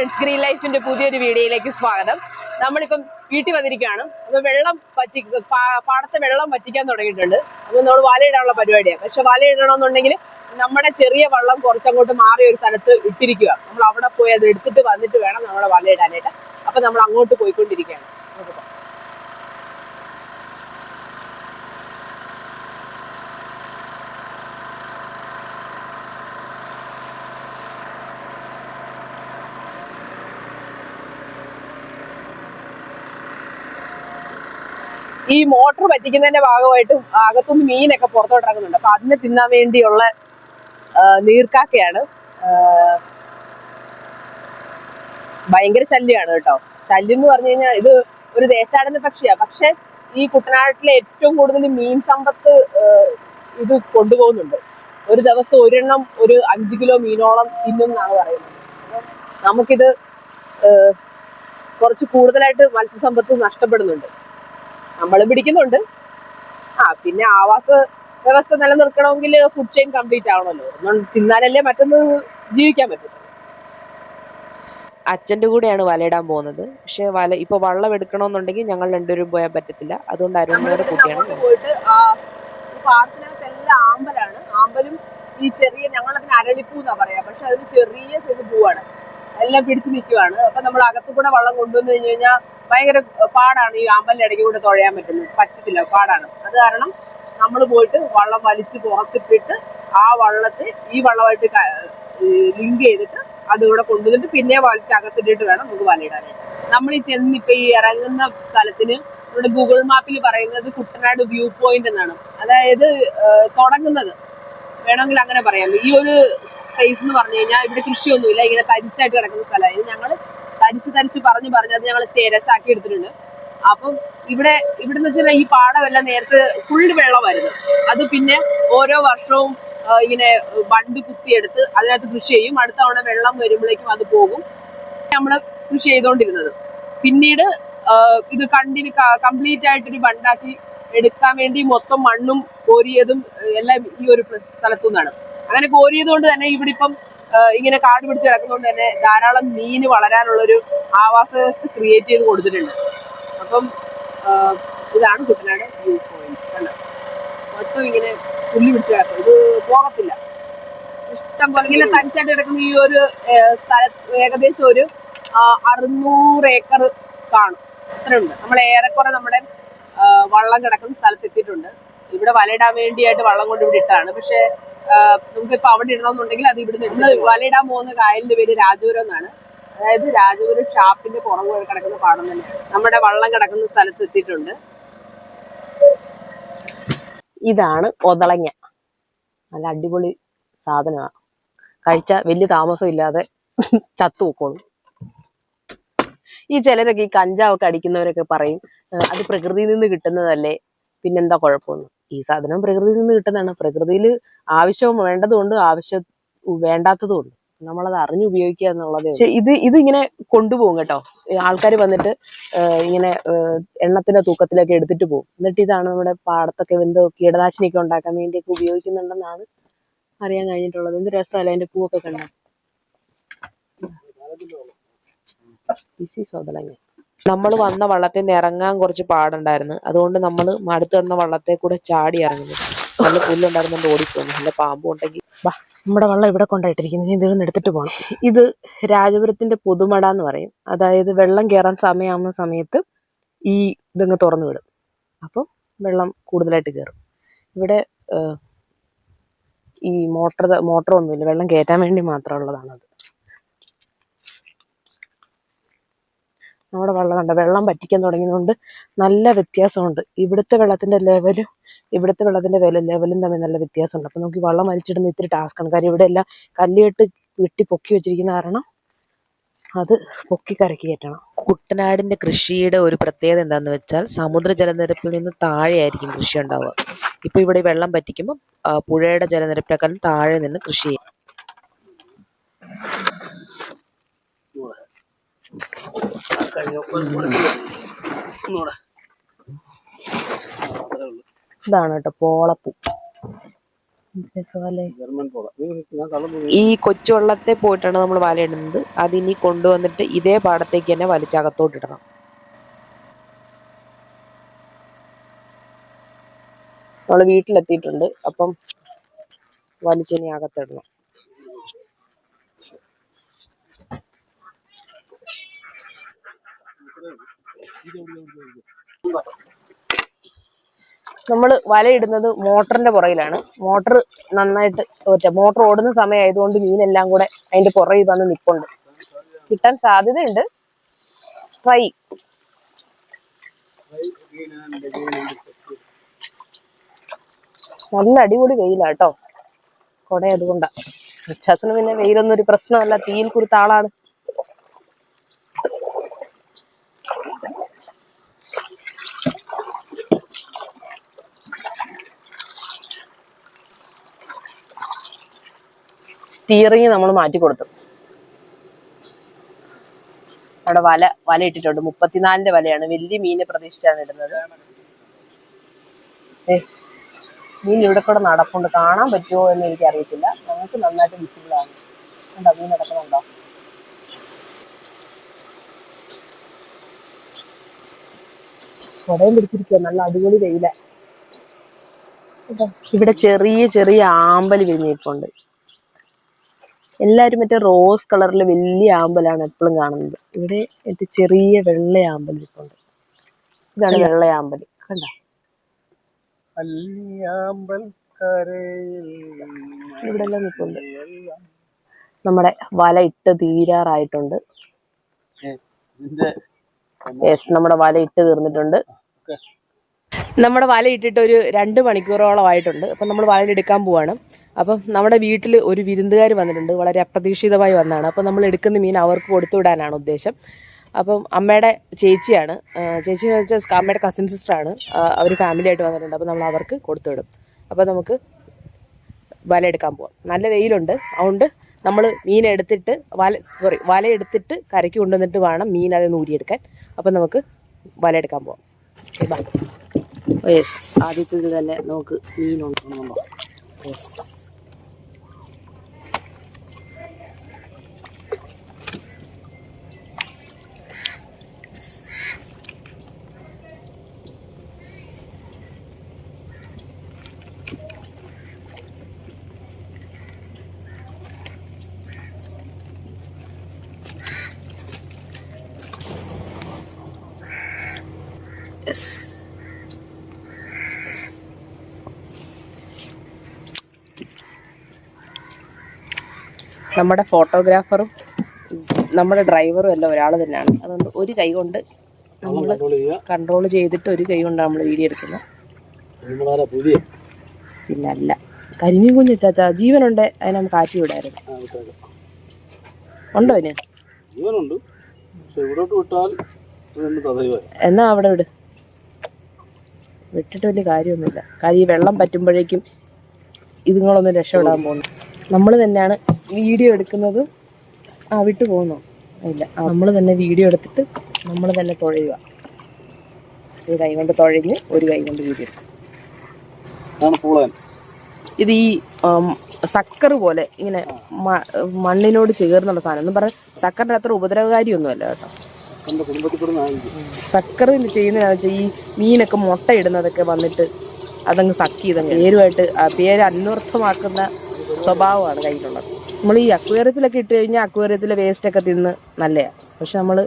Friends green ലൈഫിന്റെ പുതിയൊരു വീഡിയോയിലേക്ക് സ്വാഗതം. നമ്മളിപ്പം വീട്ടിൽ വന്നിരിക്കുകയാണ്. അപ്പൊ വെള്ളം പറ്റി പാടത്തെ വെള്ളം പറ്റിക്കാൻ തുടങ്ങിയിട്ടുണ്ട്. അപ്പൊ നമ്മൾ വലയിടാനുള്ള പരിപാടിയാണ് പക്ഷെ വലയിടണമെന്നുണ്ടെങ്കിൽ നമ്മുടെ ചെറിയ വള്ളം കുറച്ചങ്ങോട്ട് മാറിയ ഒരു സ്ഥലത്ത് ഇട്ടിരിക്കുക. നമ്മൾ അവിടെ പോയി അത് എടുത്തിട്ട് വന്നിട്ട് വേണം നമ്മുടെ വലയിടാനായിട്ട്. അപ്പൊ നമ്മൾ അങ്ങോട്ട് പോയിക്കൊണ്ടിരിക്കുകയാണ് ഈ മോട്ടർ പറ്റിക്കുന്നതിന്റെ ഭാഗമായിട്ട് അകത്തുനിന്ന് മീനൊക്കെ പുറത്തോട്ട് ഇറങ്ങുന്നുണ്ട്. അപ്പൊ അതിനെ തിന്നാൻ വേണ്ടിയുള്ള നീർക്കാക്കയാണ്. ഭയങ്കര ശല്യമാണ് കേട്ടോ. ശല്യം എന്ന് പറഞ്ഞു കഴിഞ്ഞാൽ ഇത് ഒരു ദേശാടന പക്ഷിയാ. പക്ഷെ ഈ കുട്ടനാട്ടിലെ ഏറ്റവും കൂടുതൽ മീൻ സമ്പത്ത് ഇത് കൊണ്ടുപോകുന്നുണ്ട്. ഒരു ദിവസം ഒരെണ്ണം ഒരു അഞ്ച് കിലോ മീനോളം തിന്നും എന്നാണ് പറയുന്നത് നമുക്കിത് കുറച്ച് കൂടുതലായിട്ട് മത്സ്യസമ്പത്ത് നഷ്ടപ്പെടുന്നുണ്ട്. നമ്മൾ പിടിക്കുന്നുണ്ട്. ആ പിന്നെ ആവാസ വ്യവസ്ഥ നിലനിർത്തണമെങ്കിൽ ഫുഡ് ചെയിൻ കംപ്ലീറ്റ് ആവണമല്ലോ. ഒന്നും തിന്നാലല്ലേ മറ്റൊന്ന് ജീവിക്കാൻ പറ്റും. അച്ഛന്റെ കൂടെയാണ് വലയിടാൻ പോകുന്നത്. പക്ഷെ വല ഇപ്പൊ വള്ളം എടുക്കണമെന്നുണ്ടെങ്കിൽ ഞങ്ങൾ രണ്ടുപേരും പോയാൽ പറ്റത്തില്ല. അതുകൊണ്ട് അരുണിനോട് കൂട്ടിയാണ് പോയിട്ട് എല്ലാം ആമ്പലാണ്. ആമ്പലും ഈ ചെറിയ ഞങ്ങൾ അതിന് അരളിപ്പൂ എന്നാ പറയാ. പക്ഷെ അതിന് ചെറിയ സൈസ് പൂവാണ്. എല്ലാം പിടിച്ചു നിൽക്കുവാണ്. അപ്പൊ നമ്മൾ അകത്തു കൂടെ വെള്ളം കൊണ്ടുവന്നു കഴിഞ്ഞു കഴിഞ്ഞാൽ ഭയങ്കര പാടാണ് ഈ ആമ്പലിന്റെ ഇടയ്ക്ക് കൂടെ തുഴയാൻ പറ്റുന്നത്. പറ്റത്തില്ല പാടാണ്. അത് കാരണം നമ്മൾ പോയിട്ട് വള്ളം വലിച്ച് പുറത്തിട്ടിട്ട് ആ വള്ളത്തെ ഈ വള്ളമായിട്ട് ലിങ്ക് ചെയ്തിട്ട് അത് ഇവിടെ കൊണ്ടുവന്നിട്ട് പിന്നെ വലിച്ച് അകത്തിട്ടിട്ട് വേണം നമുക്ക് വലയിടാനായിട്ട്. നമ്മൾ ഈ ചെന്ന് ഇപ്പൊ ഈ ഇറങ്ങുന്ന സ്ഥലത്തിന് ഇവിടെ ഗൂഗിൾ മാപ്പിൽ പറയുന്നത് കുട്ടനാട് വ്യൂ പോയിന്റ് എന്നാണ്. അതായത് തുടങ്ങുന്നത്. വേണമെങ്കിൽ അങ്ങനെ പറയാം. ഈ ഒരു സ്പേസ് എന്ന് പറഞ്ഞു കഴിഞ്ഞാൽ ഇവിടെ കൃഷിയൊന്നുമില്ല. ഇങ്ങനെ തരിച്ചായിട്ട് കിടക്കുന്ന സ്ഥലമായിരുന്നു ഞങ്ങൾ തരിച്ച് തരിച്ച് പറഞ്ഞു പറഞ്ഞ് അത് ഞങ്ങൾ തേരച്ചാക്കി എടുത്തിട്ടുണ്ട്. അപ്പം ഇവിടെ ഇവിടെ നിന്ന് വെച്ചാൽ ഈ പാടമെല്ലാം നേരത്തെ ഫുള്ള് വെള്ളമായിരുന്നു. അത് പിന്നെ ഓരോ വർഷവും ഇങ്ങനെ ബണ്ട് കുത്തിയെടുത്ത് അതിനകത്ത് കൃഷി ചെയ്യും. അടുത്ത തവണ വെള്ളം വരുമ്പോഴേക്കും അത് പോകും. നമ്മൾ കൃഷി ചെയ്തുകൊണ്ടിരുന്നത് പിന്നീട് ഇത് കണ്ടിന് കംപ്ലീറ്റ് ആയിട്ടൊരു ബണ്ടാക്കി എടുക്കാൻ വേണ്ടി മൊത്തം മണ്ണും കോരിയതും എല്ലാം ഈ ഒരു സ്ഥലത്തു നിന്നാണ് അങ്ങനെ കോരിയത് കൊണ്ട് തന്നെ ഇവിടെ ഇപ്പം ഇങ്ങനെ കാട് പിടിച്ച് കിടക്കുന്നതുകൊണ്ട് തന്നെ ധാരാളം മീൻ വളരാനുള്ളൊരു ആവാസ വ്യവസ്ഥ ക്രിയേറ്റ് ചെയ്ത് കൊടുത്തിട്ടുണ്ട്. അപ്പം ഇതാണ് കുട്ടനാട് വ്യൂ പോയിന്റ് കണ്ടോ? മൊത്തം ഇങ്ങനെ പുല്ലി പിടിച്ച് കിടക്കും. ഇത് പോകത്തില്ല. ഇഷ്ടം പോലെ ഇങ്ങനെ തനിച്ചായിട്ട് കിടക്കുന്ന ഈ ഒരു സ്ഥല ഏകദേശം ഒരു അറുന്നൂറ് ഏക്കർ കാണും. അത്രയുണ്ട് നമ്മൾ ഏറെക്കുറെ നമ്മുടെ വള്ളം കിടക്കുന്ന സ്ഥലത്തെത്തിയിട്ടുണ്ട്. ഇവിടെ വലയിടാൻ വേണ്ടിയായിട്ട് വള്ളം കൊണ്ട് ഇവിടെ ഇട്ടാണ് പക്ഷെ നമുക്ക് ഇപ്പൊ അവിടെ ഇടണമെന്നുണ്ടെങ്കിൽ അത് ഇവിടുന്ന് ഇടുന്ന വലയിടാൻ പോകുന്ന കായലിന്റെ പേര് രാജപുരം എന്നാണ്. അതായത് രാജപുരം ഷാപ്പിന്റെ പുറകു കിടക്കുന്ന പാടം തന്നെയാണ്. നമ്മുടെ വള്ളം കിടക്കുന്ന സ്ഥലത്ത് എത്തിയിട്ടുണ്ട്. ഇതാണ് ഒതളങ്ങ. നല്ല അടിപൊളി സാധനമാണ് കഴിച്ച വലിയ താമസം ഇല്ലാതെ ചത്തു പൊക്കോളും. ഈ ചിലരൊക്കെ ഈ കഞ്ചാവൊക്കെ അടിക്കുന്നവരൊക്കെ പറയും അത് പ്രകൃതിയിൽ നിന്ന് കിട്ടുന്നതല്ലേ? പിന്നെന്താ കുഴപ്പമൊന്നും? ഈ സാധനം പ്രകൃതിയിൽ നിന്ന് കിട്ടുന്നതാണ്. പ്രകൃതിയിൽ ആവശ്യം വേണ്ടതുകൊണ്ട് ആവശ്യം വേണ്ടാത്തതുകൊണ്ട് നമ്മളത് അറിഞ്ഞു ഉപയോഗിക്കുക എന്നുള്ളത് ഇത് ഇതിങ്ങനെ ഇങ്ങനെ കൊണ്ടുപോകും കേട്ടോ. ആൾക്കാർ വന്നിട്ട് ഇങ്ങനെ എണ്ണത്തിന്റെ തൂക്കത്തിലൊക്കെ എടുത്തിട്ട് പോകും. എന്നിട്ട് ഇതാണ് നമ്മുടെ പാടത്തൊക്കെ എന്തോ കീടനാശിനിയൊക്കെ ഉണ്ടാക്കാൻ വേണ്ടിയൊക്കെ ഉപയോഗിക്കുന്നുണ്ടെന്നാണ് അറിയാൻ കഴിഞ്ഞിട്ടുള്ളത്. എന്ത് രസമല്ലേ അതിന്റെ പൂവൊക്കെ കണ്ട. സോതളങ്ങ നമ്മൾ വന്ന വള്ളത്തിൽ നിന്ന് ഇറങ്ങാൻ കുറച്ച് പാടുണ്ടായിരുന്നു. അതുകൊണ്ട് നമ്മൾ അടുത്ത് കിടന്ന വള്ളത്തെ കൂടെ ചാടി ഇറങ്ങുന്നു. നല്ല പുല്ലുണ്ടായിരുന്നുകൊണ്ട് ഓടിപ്പോന്നു. നല്ല പാമ്പും ഉണ്ടെങ്കിൽ നമ്മുടെ വെള്ളം ഇവിടെ കൊണ്ടായിട്ടിരിക്കുന്നു ഇതിൽ നിന്ന് എടുത്തിട്ട് പോകണം ഇത് രാജപുരത്തിന്റെ പുതുമട എന്ന് പറയും. അതായത് വെള്ളം കയറാൻ സമയമാകുന്ന സമയത്ത് ഈ ഇതങ്ങ് തുറന്നു വിടും. അപ്പം വെള്ളം കൂടുതലായിട്ട് കയറും ഇവിടെ ഈ മോട്ടർ ഒന്നുമില്ല വെള്ളം കയറ്റാൻ വേണ്ടി മാത്രമുള്ളതാണ് നമ്മുടെ വെള്ളം കണ്ട വെള്ളം പറ്റിക്കാൻ തുടങ്ങിയതുകൊണ്ട് നല്ല വ്യത്യാസമുണ്ട്. ഇവിടുത്തെ വെള്ളത്തിന്റെ ലെവലും ഇവിടുത്തെ വെള്ളത്തിന്റെ വില ലെവലും തമ്മിൽ നല്ല വ്യത്യാസമുണ്ട്. അപ്പൊ നമുക്ക് വെള്ളം വലിച്ചിടുന്ന ഇത്തിരി ടാസ്ക്കാണ് കാര്യം ഇവിടെ എല്ലാം കല്ലിട്ട് വെട്ടി പൊക്കി വെച്ചിരിക്കുന്ന കാരണം അത് പൊക്കി കരക്കി കയറ്റണം. കുട്ടനാടിന്റെ കൃഷിയുടെ ഒരു പ്രത്യേകത എന്താന്ന് വെച്ചാൽ സമുദ്ര ജലനിരപ്പിൽ നിന്ന് താഴെയായിരിക്കും കൃഷി ഉണ്ടാവുക. ഇപ്പൊ ഇവിടെ വെള്ളം പറ്റിക്കുമ്പോൾ പുഴയുടെ ജലനിരപ്പിനേക്കാളും താഴെ നിന്ന് കൃഷി ചെയ്യും. ഇതാണ് കേട്ടോ പോളപ്പൂ. ഈ കൊച്ചുവള്ളത്തെ പോയിട്ടാണ് നമ്മൾ വലയിടുന്നത് അതിനി കൊണ്ടുവന്നിട്ട് ഇതേ പാടത്തേക്ക് തന്നെ വലിച്ചകത്തോട്ട് ഇടണം. നമ്മൾ വീട്ടിലെത്തിയിട്ടുണ്ട്. അപ്പം വലിച്ചിനി അകത്തിടണം. നമ്മൾ വലയിടുന്നത് മോട്ടറിന്റെ പുറയിലാണ്. മോട്ടർ നന്നായിട്ട് മറ്റേ മോട്ടർ ഓടുന്ന സമയമായതുകൊണ്ട് മീനെല്ലാം കൂടെ അതിന്റെ പുറകിൽ വന്ന് നിപ്പുണ്ട്. കിട്ടാൻ സാധ്യതയുണ്ട്. ട്രൈ. നല്ല അടിപൊളി വെയിലാട്ടോ. കൊട അതുകൊണ്ടാ അച്ചാച്ചന് പിന്നെ വെയിലൊന്നും ഒരു പ്രശ്നമല്ല. തീയിൽ കുരുത്ത ആളാണ് സ്റ്റിയറിങ് നമ്മൾ മാറ്റി കൊടുത്തു. അവിടെ വല വല ഇട്ടിട്ടുണ്ട്. മുപ്പത്തിനാലിന്റെ വലയാണ്. വലിയ മീനെ പ്രതീക്ഷിച്ചാണ് ഇടുന്നത്. മീൻ ഇവിടെ കൂടെ നടപ്പുണ്ട്. കാണാൻ പറ്റുമോ എന്ന് എനിക്ക് അറിയത്തില്ല ഞങ്ങൾക്ക് നന്നായിട്ട് വിസിബിൾ ആണ്. മീൻ നടക്കുന്നുണ്ടോ? കുടയും പിടിച്ചിരിക്കുക നല്ല അടിപൊളി വെയില. ഇവിടെ ചെറിയ ചെറിയ ആമ്പൽ വിരിഞ്ഞിട്ടുണ്ട് എല്ലാരും മറ്റേ റോസ് കളറിൽ വലിയ ആമ്പലാണ് എപ്പോഴും കാണുന്നത്. ഇവിടെ മറ്റേ ചെറിയ വെള്ള ആമ്പൽ ഇരിപ്പുണ്ട് ഇതാണ് വെള്ള ആമ്പൽ കണ്ട? അല്ലിയാമ്പൽ കരയിൽ ഇവിടെ എല്ലാം നിൽപ്പുണ്ട്. നമ്മുടെ വല ഇട്ട് തീരാറായിട്ടുണ്ട്. യെസ് നമ്മുടെ വല ഇട്ട് തീർന്നിട്ടുണ്ട്. നമ്മുടെ വല ഇട്ടിട്ട് ഒരു രണ്ട് മണിക്കൂറോളം ആയിട്ടുണ്ട്. അപ്പം നമ്മൾ വല എടുക്കാൻ പോവാണ്. അപ്പം നമ്മുടെ വീട്ടിൽ ഒരു വിരുന്നുകാർ വന്നിട്ടുണ്ട്. വളരെ അപ്രതീക്ഷിതമായി വന്നാണ് അപ്പം നമ്മൾ എടുക്കുന്ന മീൻ അവർക്ക് കൊടുത്തു വിടാനാണ് ഉദ്ദേശം. അപ്പം അമ്മയുടെ ചേച്ചിയാണ്. ചേച്ചി എന്ന് വെച്ചാൽ അമ്മയുടെ കസിൻ സിസ്റ്ററാണ് അവർ ഫാമിലി ആയിട്ട് വന്നിട്ടുണ്ട്. അപ്പം നമ്മൾ അവർക്ക് കൊടുത്തു വിടും. അപ്പം നമുക്ക് വല എടുക്കാൻ പോവാം. നല്ല വെയിലുണ്ട്. അതുകൊണ്ട് നമ്മൾ മീൻ എടുത്തിട്ട് വല സോറി വല എടുത്തിട്ട് കരയ്ക്ക് കൊണ്ടുവന്നിട്ട് വേണം മീൻ അതിൽ നിന്ന് ഊരിയെടുക്കാൻ. അപ്പം നമുക്ക് വല എടുക്കാൻ പോവാം. യെസ് ആദ്യത്തേത് തന്നെ നമുക്ക് മീൻ ഉണ്ടാകുമ്പോൾ യെസ് നമ്മുടെ ഫോട്ടോഗ്രാഫറും നമ്മുടെ ഡ്രൈവറും എല്ലാം ഒരാൾ തന്നെയാണ്. അതുകൊണ്ട് ഒരു കൈ കൊണ്ട് നമ്മൾ കൺട്രോൾ ചെയ്തിട്ട് ഒരു കൈ കൊണ്ടാണ് നമ്മൾ വീഡിയോ എടുക്കുന്നത്. പിന്നല്ല പുതിയ? പിന്നെ അല്ല കരിമീൻ കുഞ്ഞ് ചാച്ച ജീവനുണ്ട്. അതിനെ നമുക്ക് ആറ്റി വിടായിരുന്നു. ഉണ്ടോ അതിന് ജീവനുണ്ട്. എന്നാ അവിടെ വിട്. വിട്ടിട്ട് വലിയ കാര്യമൊന്നുമില്ല. കാര്യം ഈ വെള്ളം പറ്റുമ്പോഴേക്കും ഇതുങ്ങളൊന്നും രക്ഷപ്പെടാൻ പോകുന്നു. നമ്മൾ തന്നെയാണ് വീഡിയോ എടുക്കുന്നത് ആ വിട്ടു പോകുന്നു ഇല്ല നമ്മൾ തന്നെ വീഡിയോ എടുത്തിട്ട് നമ്മൾ തന്നെ തുഴയുക. ഒരു കൈ കൊണ്ട് തുഴഞ്ഞ് ഒരു കൈ കൊണ്ട് വീഡിയോ എടുക്കും പൂളൻ ഇത് ഈ സക്കർ പോലെ ഇങ്ങനെ മണ്ണിനോട് ചേർന്നുള്ള സാധനം. എന്ന് പറഞ്ഞാൽ സക്കറിന്റെ അത്ര ഉപദ്രവകാരിയൊന്നുമല്ല കേട്ടോ. സക്കർ ചെയ്യുന്ന വെച്ചാൽ ഈ മീനൊക്കെ മുട്ട ഇടുന്നതൊക്കെ വന്നിട്ട് അതങ്ങ് സക്ക് ചെയ്തങ്ങ് പേരുമായിട്ട് ആ പേര് അന്വർത്ഥമാക്കുന്ന സ്വഭാവമാണ് കയ്യിലുള്ളത്. നമ്മൾ ഈ അക്വേറിയത്തിലൊക്കെ ഇട്ട് കഴിഞ്ഞാൽ അക്വേറിയത്തിലെ വേസ്റ്റൊക്കെ തിന്ന് നല്ലതാണ് പക്ഷെ നമ്മൾ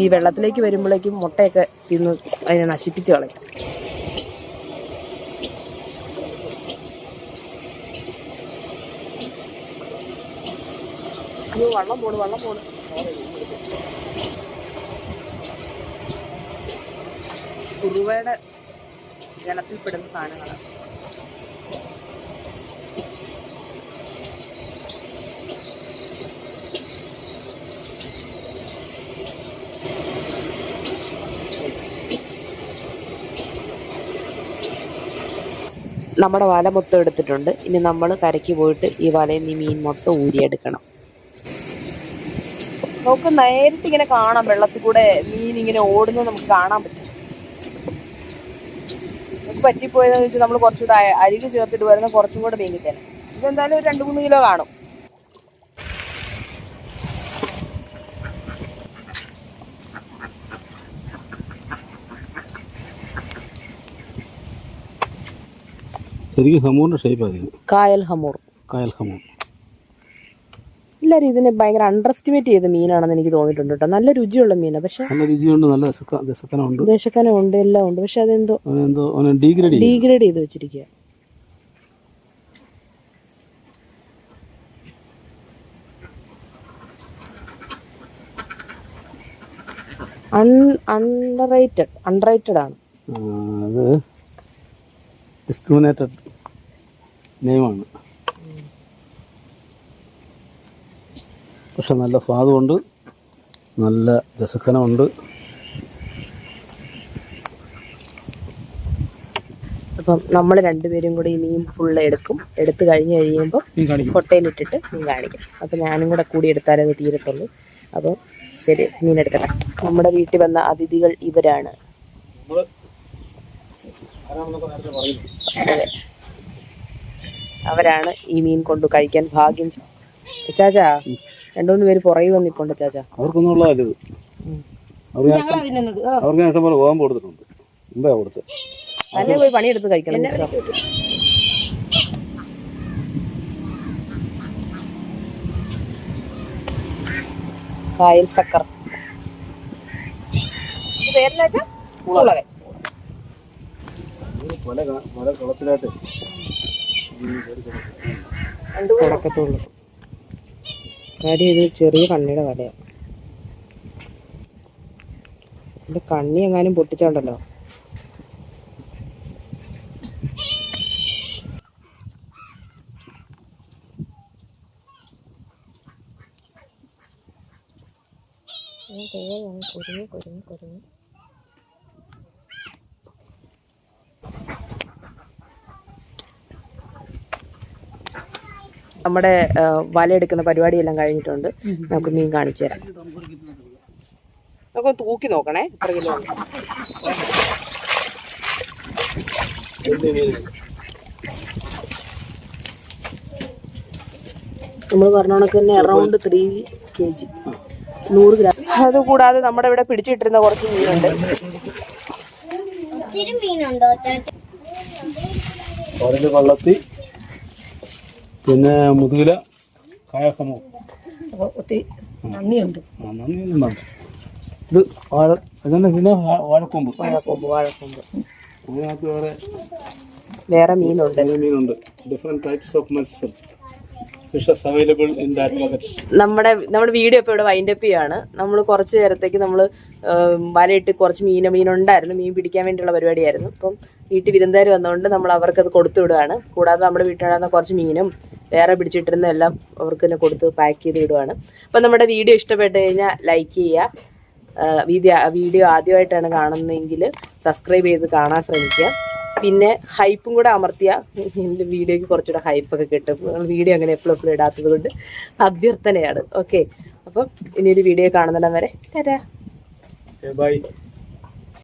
ഈ വെള്ളത്തിലേക്ക് വരുമ്പോഴേക്കും മുട്ടയൊക്കെ തിന്ന് അതിനെ നശിപ്പിച്ച് കളയും. വള്ളം വള്ളം കുറുവയുടെ ജലത്തിൽപ്പെടുന്ന സാധനങ്ങളാണ്. നമ്മുടെ വല മൊത്തം എടുത്തിട്ടുണ്ട്. ഇനി നമ്മൾ കരയ്ക്ക് പോയിട്ട് ഈ വലയിൽ നിന്ന് മീൻ മൊത്തം ഊരിയെടുക്കണം. നമുക്ക് നേരിട്ട് ഇങ്ങനെ കാണാം. വെള്ളത്തിൽ കൂടെ മീൻ ഇങ്ങനെ ഓടുന്നത് നമുക്ക് കാണാൻ പറ്റും. നമുക്ക് പറ്റിപ്പോയതെന്ന് വെച്ചാൽ നമ്മൾ കുറച്ചുകൂടെ അരികെ ചേർത്തിട്ട് വരുന്ന കുറച്ചും കൂടെ മീൻ കിട്ടിയാണ് ഇതെന്തായാലും ഒരു രണ്ട് മൂന്ന് കിലോ കാണും. ശരിക്കും ഹമൂറിന്റെ ഷേപ്പ് കായൽ ഹമൂർ. കായൽ ഹമൂർ. എല്ലാവരും ഇതിനെ ഭയങ്കര അണ്ടർ എസ്റ്റിമേറ്റ് ചെയ്ത മീനാണെന്ന് എനിക്ക് തോന്നിയിട്ടുണ്ട് കേട്ടോ. നല്ല രുചിയുള്ള മീനാണ് പക്ഷെ നല്ല രുചിയുണ്ട് നല്ല രസക്ക- രസക്കനമുണ്ട്. ദേശക്കനം ഉണ്ട് എല്ലാം ഉണ്ട്. പക്ഷെ അതെന്തോ അവനെ ഡീഗ്രേഡ് ഡീഗ്രേഡ് ചെയ്ത് വെച്ചിരിക്കുക അൺറേറ്റഡ് അൺറേറ്റഡ് ആണ്. ആ, അത് ഡിസ്ക്രിമിനേറ്റഡ് നെയ്മാണ് പക്ഷെ നല്ല സ്വാദുണ്ട് നല്ല രസക്കനമുണ്ട് അപ്പം നമ്മൾ രണ്ടുപേരും കൂടി ഈ മീൻ ഫുള്ള് എടുക്കും. എടുത്തു കഴിഞ്ഞ് കഴിയുമ്പോൾ നീ കാണിക്കും. കൊട്ടയിലിട്ടിട്ട് മീൻ കാണിക്കും. അപ്പം ഞാനും കൂടെ കൂടി എടുത്താലേ അത് തീരത്തുള്ളൂ. അപ്പോൾ ശരി മീൻ എടുക്കട്ടെ. നമ്മുടെ വീട്ടിൽ വന്ന അതിഥികൾ ഇവരാണ്. അതെ. അവരാണ് ഈ മീൻ കൊണ്ട് കഴിക്കാൻ ഭാഗ്യം ചാച്ചാ രണ്ടുമൂന്ന് പേര് പുറകെ വന്നിപ്പോണ്ട് ചാച്ചാ. അവർക്കൊന്നും ഉള്ളതല്ല ഇത് അവർക്ക് ഞാൻ ഇഷ്ടം- ഇഷ്ടംപോലെ ഓമ്പ് കൊടുത്തിട്ടുണ്ട്. മുമ്പേ കൊടുത്ത്? തന്നെ പോയി പണിയെടുത്ത് കഴിക്കണം കായൽ ചക്കർ. പേരെന്നാ വെച്ചാ മുളകൻ പല ക- പല കളത്തിലായിട്ട് കിടക്കത്തുള്ളൂ കാര്യം ഇത് ചെറിയ കണ്ണിയുടെ വലയാണ് എന്റെ കണ്ണി എങ്ങാനും പൊട്ടിച്ചോണ്ടല്ലോ. കുരുങ്ങി കുരുങ്ങി കുരുങ്ങി നമ്മുടെ വലയെടുക്കുന്ന പരിപാടിയെല്ലാം കഴിഞ്ഞിട്ടുണ്ട്. നമുക്ക് മീൻ കാണിച്ചു തരാം. നമുക്ക് തൂക്കി നോക്കണേ. എത്ര കിലോ ഉണ്ട് നമ്മൾ പറഞ്ഞ കണക്ക് തന്നെ അറൗണ്ട് ത്രീ കെ ജി നൂറ് ഗ്രാം. അത് കൂടാതെ നമ്മുടെ ഇവിടെ പിടിച്ചിട്ടിരുന്ന കുറച്ച് മീനുണ്ട്. ഒത്തിരി മീനുണ്ടോ? ചേട്ടാ പരൽ വള്ളത്തി പിന്നെ മുതുകില കായക്കമോ ഒത്തിരി നന്ദിയുണ്ട്. നന്ദിയൊന്നും വേണ്ട ഇത് വാഴ ഇതന്നെ പിന്നെ വാഴക്കൊമ്പ്? വാഴക്കൊമ്പ് വാഴക്കൊമ്പ്. അതിനകത്ത് വേറെ വേറെ മീനുണ്ട്. മീനുണ്ട്. ഡിഫറെന്റ് ടൈപ്സ് ഓഫ് മത്സ്യം fishes available in that buckets നമ്മുടെ നമ്മുടെ വീഡിയോ ഇപ്പോൾ ഇവിടെ വൈൻഡപ്പ് ചെയ്യാണ്. നമ്മൾ കുറച്ച് നേരത്തേക്ക് നമ്മൾ വലയിട്ട് കുറച്ച് മീന മീനുണ്ടായിരുന്നു. മീൻ പിടിക്കാൻ വേണ്ടിയുള്ള പരിപാടിയായിരുന്നു. അപ്പം വീട്ടിൽ വിരുന്നുകാർ വന്നതുകൊണ്ട് നമ്മൾ അവർക്കത് കൊടുത്തു വിടുകയാണ്. കൂടാതെ നമ്മുടെ വീട്ടിലുണ്ടായിരുന്ന കുറച്ച് മീനും വേറെ പിടിച്ചിട്ടിരുന്ന എല്ലാം അവർക്ക് തന്നെ കൊടുത്ത് പാക്ക് ചെയ്ത് വിടുവാണ്. അപ്പം നമ്മുടെ വീഡിയോ ഇഷ്ടപ്പെട്ട് കഴിഞ്ഞാൽ ലൈക്ക് ചെയ്യുക. വീഡിയോ വീഡിയോ ആദ്യമായിട്ടാണ് കാണുന്നതെങ്കിൽ സബ്സ്ക്രൈബ് ചെയ്ത് കാണാൻ ശ്രമിക്കുക. പിന്നെ ഹൈപ്പും കൂടെ അമർത്തിയ എന്റെ വീഡിയോയ്ക്ക് കുറച്ചുകൂടെ ഹൈപ്പൊക്കെ കിട്ടും. വീഡിയോ അങ്ങനെ എപ്പോഴും എപ്പോഴും ഇടാത്തത് കൊണ്ട് അഭ്യർത്ഥനയാണ്. ഓക്കെ അപ്പം ഇനിയൊരു വീഡിയോ കാണുന്നിടം വരെ. തരാ ബൈ